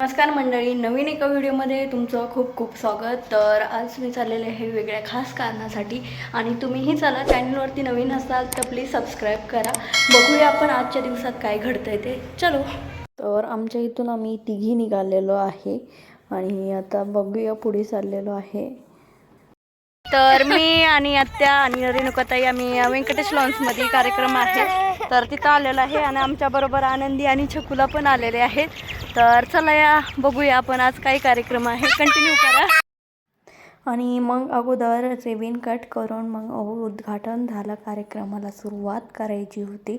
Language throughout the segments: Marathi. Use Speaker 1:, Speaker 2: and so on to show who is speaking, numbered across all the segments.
Speaker 1: नमस्कार मंडळी नवीन एका व्हिडिओमध्ये तुमचं खूप खूप स्वागत. तर आज मी चाललेले आहे वेगळ्या खास कारणासाठी आणि तुम्हीही चला चॅनलवरती नवीन असाल तर प्लीज सबस्क्राईब करा. बघूया आपण आजच्या दिवसात काय घडतंय ते. चलो. तर आमच्या इथून आम्ही तिघी निघालेलो आहे आणि आता बघूया पुढे चाललेलो आहे. तर मी आणि आत्या आणि रेणुकाताई आम्ही व्यंकटेश लॉन्समध्ये कार्यक्रम आहे. तर तिथं आलेलं आहे आणि आमच्याबरोबर आनंदी आणि छकुला पण आलेले आहेत. तर चला या बघूया आपण आज काय कार्यक्रम आहे. कंटिन्यू करा. आणि मग अगोदर रेबिन कट करून मग उद्घाटन झालं. कार्यक्रमाला सुरुवात करायची होती.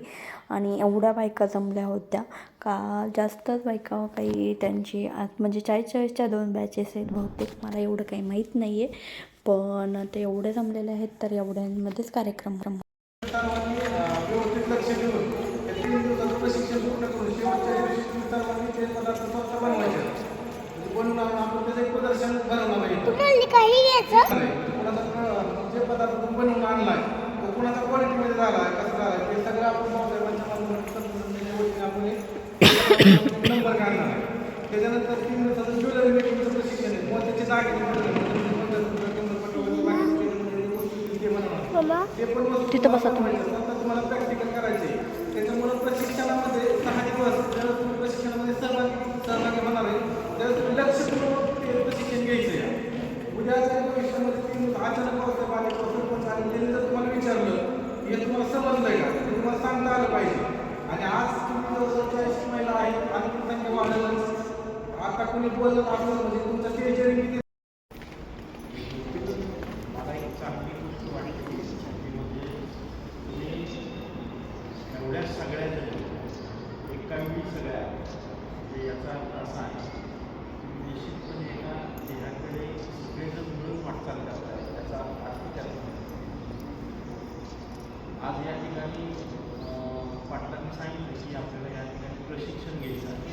Speaker 1: आणि एवढ्या बायका जमल्या होत्या. का जास्तच बायका काही त्यांची म्हणजे चाळीस चाळीसच्या दोन बॅचेस आहेत बहुतेक. मला एवढं काही माहीत नाही आहे पण ते एवढे जमलेले आहेत तर एवढ्यांमध्येच कार्यक्रम
Speaker 2: सर्वांनी व्यवस्थित लक्ष देऊन या तीन दिवसाचं प्रशिक्षण पूर्ण करून शेवटच्या दिवशी सर्वांनी ते पदार्थ स्वतः बनवायचे म्हणजे बनवून आणून आपण त्याचं एक प्रदर्शन भरवलं पाहिजे जे पदार्थ तुम्ही बनवून आणलाय तो कोणाचा क्वालिटीमध्ये झाला आहे कसा झाला ते सगळं आपण नंबर काढणार त्याच्यानंतर तीन दिवसाचं ज्वेलरी मेकिंगचं प्रशिक्षण आहे. मग त्याची जागे
Speaker 3: मम्मा
Speaker 2: ते पण
Speaker 1: तिथं बसा तुम्ही.
Speaker 2: नंतर तुम्हाला प्रॅक्टिकल करायचे त्याच्यामुळं प्रशिक्षणामध्ये सहा दिवस ज्यावेळेस तुम्ही प्रशिक्षणामध्ये सहभागी सहभागी होणार आहे त्यावेळेस तुम्ही लक्षपूर्वक ते प्रशिक्षण घ्यायचं आहे उद्याच्या भविष्यामध्ये तीन दिवस अचानक पावसाळा आले पासून पण आले त्यांनी जर तुम्हाला विचारलं हे तुम्हाला समजलंय का ते तुम्हाला सांगता आलं पाहिजे. आणि आज तुम्ही जवळजवळ महिला आहे आणि संख्या वाढेल आता कोणी बोललं आपलं म्हणजे तुमचं केजरी किती?
Speaker 4: मला एक चांगली गोष्ट एवढ्या सगळ्या जणी एका सगळ्या म्हणजे याचा अर्थ असा आहे निश्चितपणे एका ध्येयाकडे सगळेजण मिळून वाटचाल करतात त्याचा अर्थ आज या ठिकाणी पाटलांनी सांगितलं की आपल्याला या ठिकाणी प्रशिक्षण घ्यायचं आहे.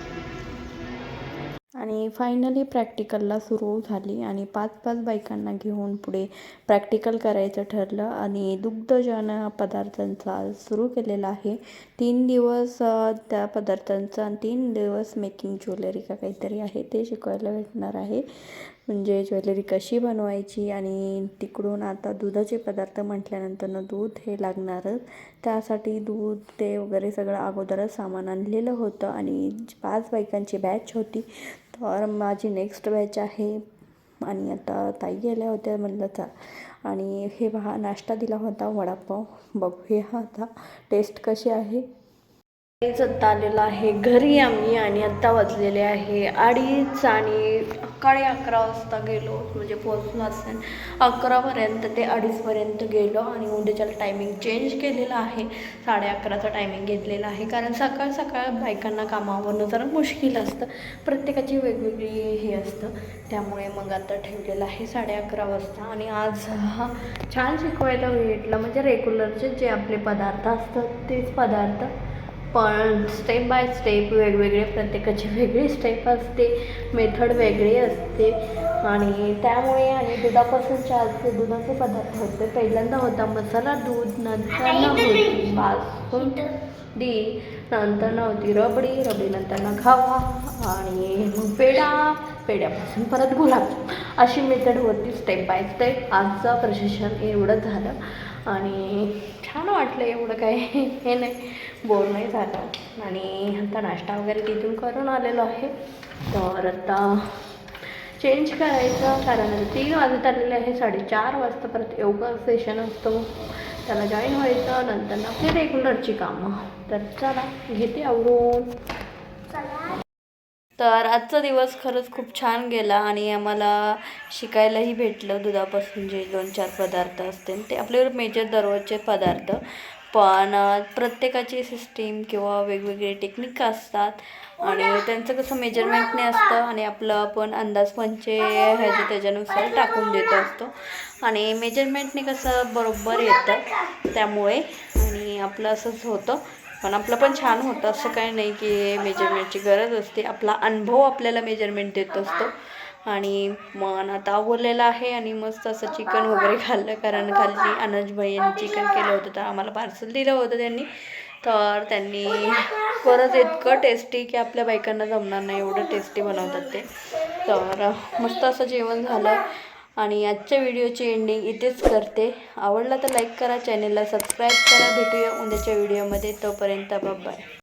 Speaker 1: आणि फायनली प्रॅक्टिकलला सुरू झाली आणि पाच पाच बायकांना घेऊन पुढे प्रॅक्टिकल करायचं ठरलं आणि दुग्धजन पदार्थांचा सुरू केलेला आहे. तीन दिवस त्या पदार्थांचा आणि तीन दिवस मेकिंग ज्वेलरी का काहीतरी आहे ते शिकवायला भेटणार आहे. म्हणजे ज्वेलरी कशी बनवायची आणि तिकडून आता दुधाचे पदार्थ म्हटल्यानंतर दूध हे लागणारच. त्यासाठी दूध ते वगैरे सगळं अगोदरच सामान आणलेलं होतं आणि पाच बायकांची बॅच होती. तर माझी नेक्स्ट बॅच आहे आणि आता ताई गेल्या होत्या म्हणलं चा आणि हे पहा नाश्ता दिला होता वडापाव. बघूया आता टेस्ट कशी आहे. आत्ता आलेलं आहे घरी आम्ही आणि आत्ता वाजलेले आहे अडीच आणि सकाळी अकरा वाजता गेलो म्हणजे पोहोचलो असेल अकरापर्यंत ते अडीचपर्यंत गेलो आणि उद्याच्याला टायमिंग चेंज केलेलं आहे. साडे अकराचा टायमिंग घेतलेला आहे. कारण सकाळ सकाळ बायकांना कामावरनं जरा मुश्किल असतं. प्रत्येकाची वेगवेगळी हे असतं. त्यामुळे मग आता ठेवलेलं आहे साडे अकरा वाजता. आणि आज हा छान शिकवायला भेटलं. म्हणजे रेग्युलरचे जे आपले पदार्थ असतात तेच पदार्थ पण स्टेप बाय स्टेप वेगवेगळे प्रत्येकाची वेगळी स्टेप असते मेथड वेगळी असते. आणि त्यामुळे आणि दुधापासून चारचे दुधाचे पदार्थ होते. पहिल्यांदा होता मसाला दूध नंतर होती बासुंदी नंतर नव्हती रबडी रबडी नंतर खावा आणि मग पेढा पेढ्यापासून परत गुलाब. अशी मेथड होती स्टेप बाय स्टेप आजचं प्रशिक्षण एवढं झालं. आणि छान वाटलं एवढं काय हे नाही. बोर नाही झालं. आणि आता नाश्ता वगैरे तिथून करून आलेलो आहे. तर आता चेंज करायचं. कारण तीन वाजत आलेले आहे. साडेचार वाजता परत योगा सेशन असतो. त्याला जॉईन व्हायचं. नंतर ना आपली रेग्युलरची कामं. तर चला घेते आवरून. तर आजचा दिवस खरंच खूप छान गेला आणि आम्हाला शिकायलाही भेटलं. दुधापासून जे दोन चार पदार्थ असतील ते आपले मेजर दररोजचे पदार्थ. पण प्रत्येकाची सिस्टीम किंवा वेगवेगळे टेक्निक असतात आणि त्यांचं कसं मेजरमेंटने असतं आणि आपलं आपण अंदाजपंचे ह्याचे त्याच्यानुसार टाकून देत असतो. आणि मेजरमेंटने कसं बरोबर येतं त्यामुळे आणि आपलं असंच होतं. पण आपलं पण छान होतं. असं काही नाही की मेजरमेंटची गरज असते. आपला अनुभव आपल्याला मेजरमेंट देत असतो. आणि मन आता आवरलेलं आहे आणि मस्त असं चिकन वगैरे खाल्लं. कारण खाल्ली अनज भाई यांनी चिकन केलं होतं तर आम्हाला पार्सल दिलं होतं त्यांनी. तर त्यांनी खरंच इतकं टेस्टी की आपल्या बायकांना जमणार नाही. एवढं टेस्टी बनवतात ते. तर मस्त असं जेवण झालं. आणि आजच्या व्हिडिओची एंडिंग इथेच करते. आवडला तर लाईक करा चॅनेलला सबस्क्राईब करा. भेटूया उद्याच्या व्हिडिओमध्ये. तोपर्यंत बाय